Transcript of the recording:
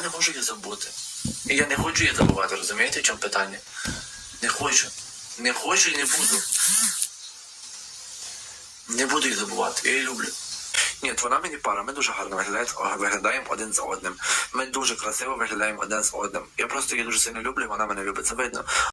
я не можу її забути. І я не хочу її забувати, розумієте, в чому питання? Не хочу. Не хочу і не буду. Не буду її забувати, я її люблю. Ні, вона мені пара, ми дуже гарно виглядаємо, виглядаємо один за одним. Ми дуже красиво виглядаємо один з одним. Я просто її дуже сильно люблю, і вона мене любить, це видно.